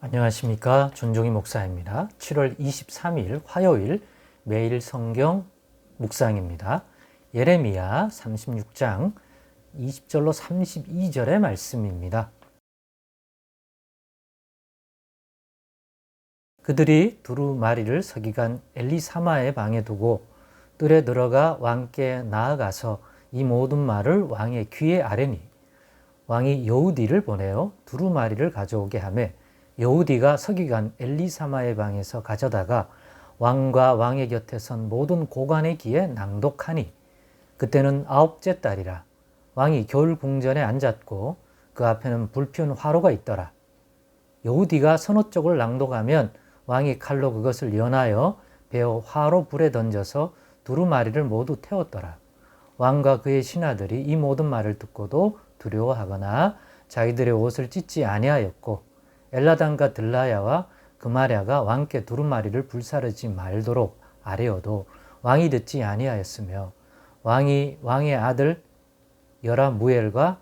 안녕하십니까. 존종희 목사입니다. 7월 23일 화요일 매일 성경 묵상입니다. 예레미야 36장 20절로 32절의 말씀입니다. 그들이 두루마리를 서기관 엘리사마의 방에 두고 뜰에 들어가 왕께 나아가서 이 모든 말을 왕의 귀에 아뢰니 왕이 여우디를 보내어 두루마리를 가져오게 하매 여우디가 서기관 엘리사마의 방에서 가져다가 왕과 왕의 곁에 선 모든 고관의 귀에 낭독하니 그때는 아홉째 달이라 왕이 겨울 궁전에 앉았고 그 앞에는 불피운 화로가 있더라. 여우디가 서너 쪽을 낭독하면 왕이 칼로 그것을 연하여 베어 화로 불에 던져서 두루마리를 모두 태웠더라. 왕과 그의 신하들이 이 모든 말을 듣고도 두려워하거나 자기들의 옷을 찢지 아니하였고 엘라단과 들라야와 그마랴가 왕께 두루마리를 불사르지 말도록 아뢰어도 왕이 듣지 아니하였으며 왕이 왕의 아들 여라무엘과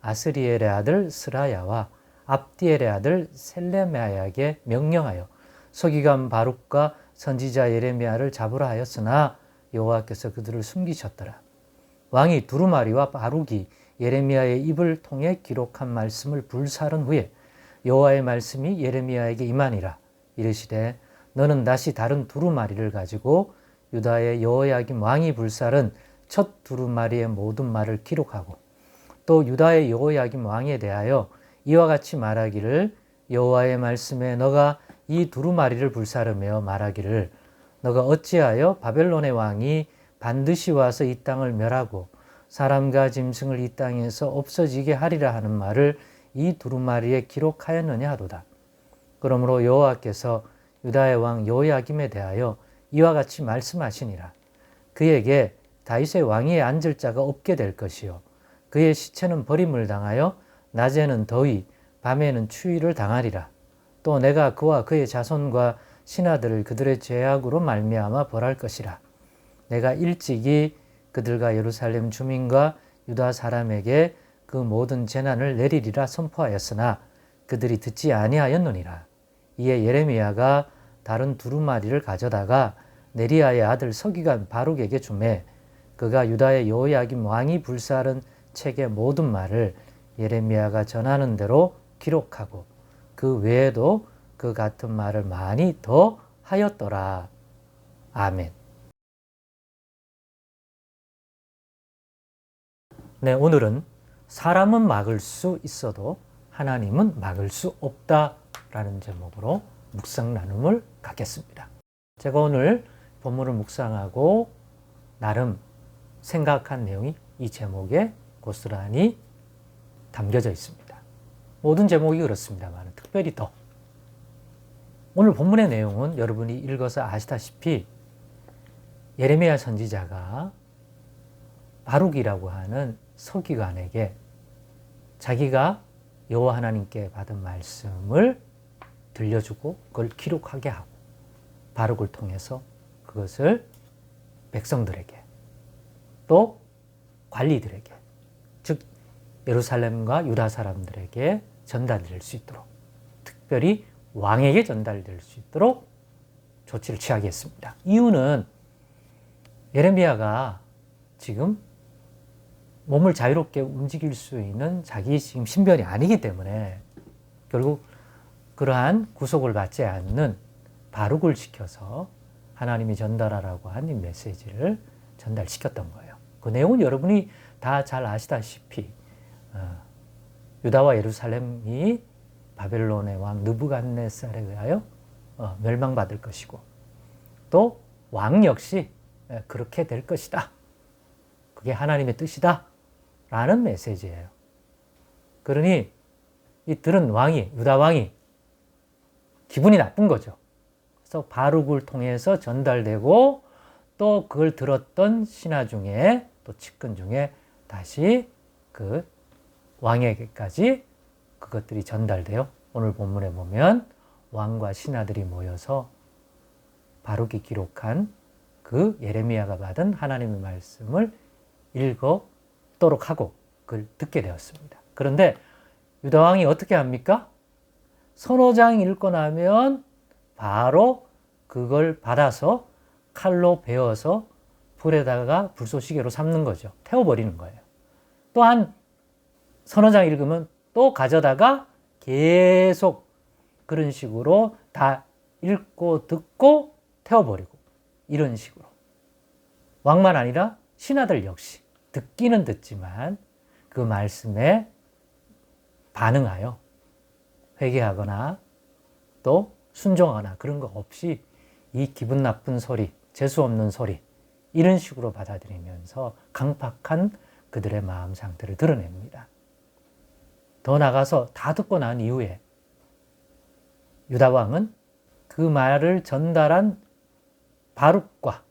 아스리엘의 아들 스라야와 압디엘의 아들 셀레메야에게 명령하여 서기관 바룩과 선지자 예레미야를 잡으라 하였으나 여호와께서 그들을 숨기셨더라. 왕이 두루마리와 바룩이 예레미야의 입을 통해 기록한 말씀을 불사른 후에 여호와의 말씀이 예레미야에게 임하니라. 이르시되 너는 다시 다른 두루마리를 가지고 유다의 여호야김 왕이 불살은 첫 두루마리의 모든 말을 기록하고 또 유다의 여호야김 왕에 대하여 이와 같이 말하기를 여호와의 말씀에 너가 이 두루마리를 불사르며 말하기를 너가 어찌하여 바벨론의 왕이 반드시 와서 이 땅을 멸하고 사람과 짐승을 이 땅에서 없어지게 하리라 하는 말을 이 두루마리에 기록하였느냐 하도다. 그러므로 여호와께서 유다의 왕 요야김에 대하여 이와 같이 말씀하시니라. 그에게 다윗의 왕위에 앉을 자가 없게 될 것이요 그의 시체는 버림을 당하여 낮에는 더위 밤에는 추위를 당하리라. 또 내가 그와 그의 자손과 신하들을 그들의 죄악으로 말미암아 벌할 것이라. 내가 일찍이 그들과 예루살렘 주민과 유다 사람에게 그 모든 재난을 내리리라 선포하였으나 그들이 듣지 아니하였느니라. 이에 예레미야가 다른 두루마리를 가져다가 네리아의 아들 서기관 바룩에게 주매 그가 유다의 여호야김 왕이 불사른 책의 모든 말을 예레미야가 전하는 대로 기록하고 그 외에도 그 같은 말을 많이 더 하였더라. 아멘. 네, 오늘은 사람은 막을 수 있어도 하나님은 막을 수 없다라는 제목으로 묵상 나눔을 갖겠습니다. 제가 오늘 본문을 묵상하고 나름 생각한 내용이 이 제목에 고스란히 담겨져 있습니다. 모든 제목이 그렇습니다만 특별히 더 오늘 본문의 내용은 여러분이 읽어서 아시다시피 예레미야 선지자가 바룩이라고 하는 서기관에게 자기가 여호와 하나님께 받은 말씀을 들려주고 그걸 기록하게 하고 바룩을 통해서 그것을 백성들에게 또 관리들에게 즉 예루살렘과 유다 사람들에게 전달될 수 있도록 특별히 왕에게 전달될 수 있도록 조치를 취하겠습니다. 이유는 예레미야가 지금 몸을 자유롭게 움직일 수 있는 자기 지금 신변이 아니기 때문에 결국 그러한 구속을 받지 않는 바룩을 시켜서 하나님이 전달하라고 한 이 메시지를 전달시켰던 거예요. 그 내용은 여러분이 다 잘 아시다시피 어, 유다와 예루살렘이 바벨론의 왕 느부갓네살에 의하여 어, 멸망받을 것이고 또 왕 역시 그렇게 될 것이다. 그게 하나님의 뜻이다. 라는 메시지예요. 그러니 이 들은 왕이, 유다 왕이 기분이 나쁜 거죠. 그래서 바룩을 통해서 전달되고 또 그걸 들었던 신하 중에 또 측근 중에 다시 그 왕에게까지 그것들이 전달되어 오늘 본문에 보면 왕과 신하들이 모여서 바룩이 기록한 그 예레미야가 받은 하나님의 말씀을 읽어 도록 하고 그걸 듣게 되었습니다. 그런데 유다 왕이 어떻게 합니까? 서너 장 읽고 나면 바로 그걸 받아서 칼로 베어서 불에다가 불쏘시개로 삶는 거죠. 태워버리는 거예요. 또한 서너 장 읽으면 또 가져다가 계속 그런 식으로 다 읽고 듣고 태워버리고 이런 식으로. 왕만 아니라 신하들 역시 듣기는 듣지만 그 말씀에 반응하여 회개하거나 또 순종하거나 그런 거 없이 이 기분 나쁜 소리, 재수 없는 소리 이런 식으로 받아들이면서 강팍한 그들의 마음 상태를 드러냅니다. 더 나가서 다 듣고 난 이후에 유다 왕은 그 말을 전달한 바룩과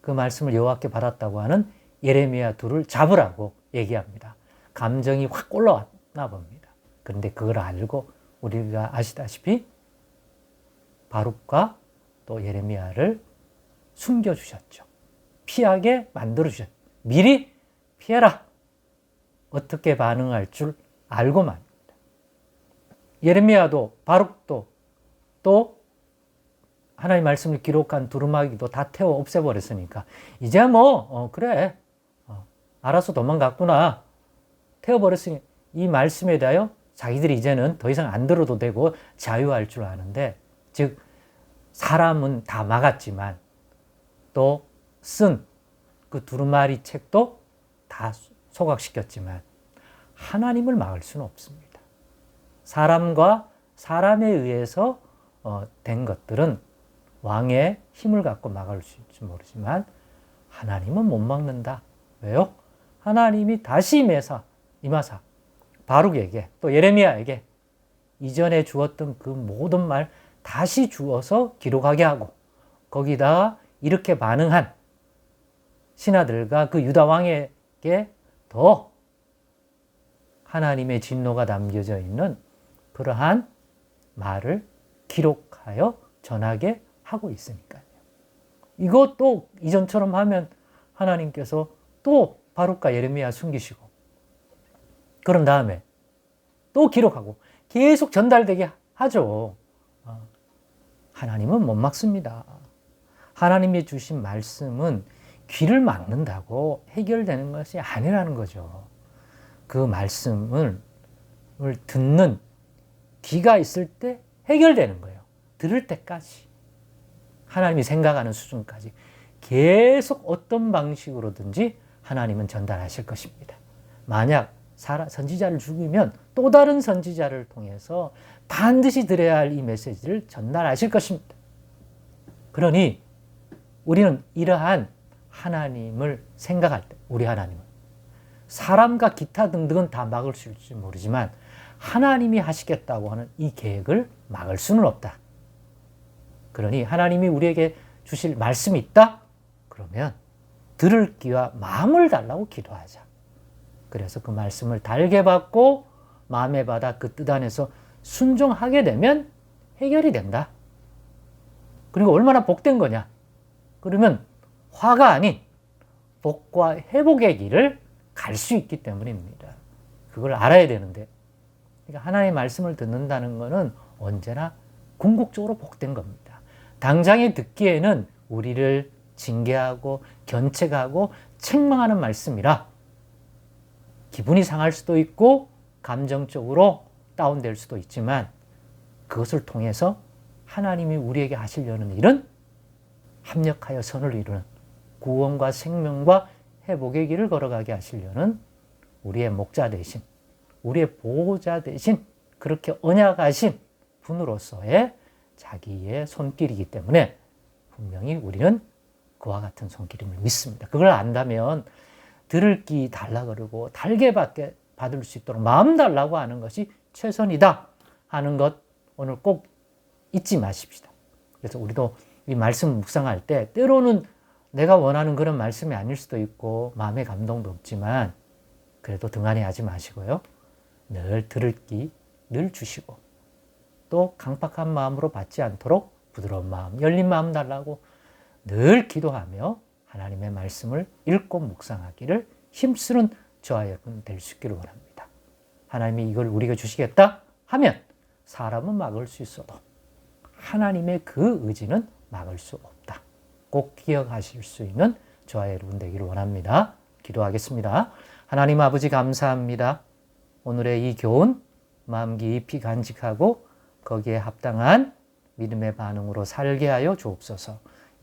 그 말씀을 여호와께 받았다고 하는 예레미야 둘을 잡으라고 얘기합니다. 감정이 확 올라왔나 봅니다. 그런데 그걸 알고 우리가 아시다시피 바룩과 또 예레미야를 숨겨주셨죠. 피하게 만들어주셨죠. 미리 피해라. 어떻게 반응할 줄 알고 말입니다. 예레미야도 바룩도 또 하나님 말씀을 기록한 두루마기도 다 태워 없애버렸으니까 이제 뭐 어, 그래 어, 알아서 도망갔구나 태워버렸으니 이 말씀에 대하여 자기들이 이제는 더 이상 안 들어도 되고 자유할 줄 아는데 즉 사람은 다 막았지만 또 쓴 그 두루마리 책도 다 소각시켰지만 하나님을 막을 수는 없습니다. 사람과 사람에 의해서 어, 된 것들은 왕의 힘을 갖고 막을 수 있을지 모르지만 하나님은 못 막는다. 왜요? 하나님이 다시 임해서 임하사 바룩에게 또 예레미야에게 이전에 주었던 그 모든 말 다시 주어서 기록하게 하고 거기다 이렇게 반응한 신하들과 그 유다 왕에게 더 하나님의 진노가 담겨져 있는 그러한 말을 기록하여 전하게 하고 있으니까요. 이것도 이전처럼 하면 하나님께서 또 바룩과 예레미야 숨기시고 그런 다음에 또 기록하고 계속 전달되게 하죠. 어, 하나님은 못 막습니다. 하나님이 주신 말씀은 귀를 막는다고 해결되는 것이 아니라는 거죠. 그 말씀을 듣는 귀가 있을 때 해결되는 거예요. 들을 때까지. 하나님이 생각하는 수준까지 계속 어떤 방식으로든지 하나님은 전달하실 것입니다. 만약 선지자를 죽이면 또 다른 선지자를 통해서 반드시 들어야 할 이 메시지를 전달하실 것입니다. 그러니 우리는 이러한 하나님을 생각할 때, 우리 하나님은 사람과 기타 등등은 다 막을 수 있을지 모르지만 하나님이 하시겠다고 하는 이 계획을 막을 수는 없다. 그러니 하나님이 우리에게 주실 말씀이 있다? 그러면 들을 귀와 마음을 달라고 기도하자. 그래서 그 말씀을 달게 받고 마음에 받아 그 뜻 안에서 순종하게 되면 해결이 된다. 그리고 얼마나 복된 거냐? 그러면 화가 아닌 복과 회복의 길을 갈 수 있기 때문입니다. 그걸 알아야 되는데. 그러니까 하나님의 말씀을 듣는다는 것은 언제나 궁극적으로 복된 겁니다. 당장에 듣기에는 우리를 징계하고 견책하고 책망하는 말씀이라 기분이 상할 수도 있고 감정적으로 다운될 수도 있지만 그것을 통해서 하나님이 우리에게 하시려는 일은 합력하여 선을 이루는 구원과 생명과 회복의 길을 걸어가게 하시려는 우리의 목자 대신 우리의 보호자 대신 그렇게 언약하신 분으로서의 자기의 손길이기 때문에 분명히 우리는 그와 같은 손길임을 믿습니다. 그걸 안다면 들을 끼 달라 그러고 달게 받게 받을 수 있도록 마음 달라고 하는 것이 최선이다 하는 것 오늘 꼭 잊지 마십시다. 그래서 우리도 이 말씀 묵상할 때 때로는 내가 원하는 그런 말씀이 아닐 수도 있고 마음의 감동도 없지만 그래도 등한히 하지 마시고요. 늘 들을 끼 늘 주시고 또 강팍한 마음으로 받지 않도록 부드러운 마음, 열린 마음 달라고 늘 기도하며 하나님의 말씀을 읽고 묵상하기를 힘쓰는 저와 여러분 될 수 있기를 원합니다. 하나님이 이걸 우리가 주시겠다 하면 사람은 막을 수 있어도 하나님의 그 의지는 막을 수 없다. 꼭 기억하실 수 있는 저와 여러분 되기를 원합니다. 기도하겠습니다. 하나님 아버지 감사합니다. 오늘의 이 교훈 마음 깊이 간직하고 거기에 합당한 믿음의 반응으로 살게 하여 주옵소서.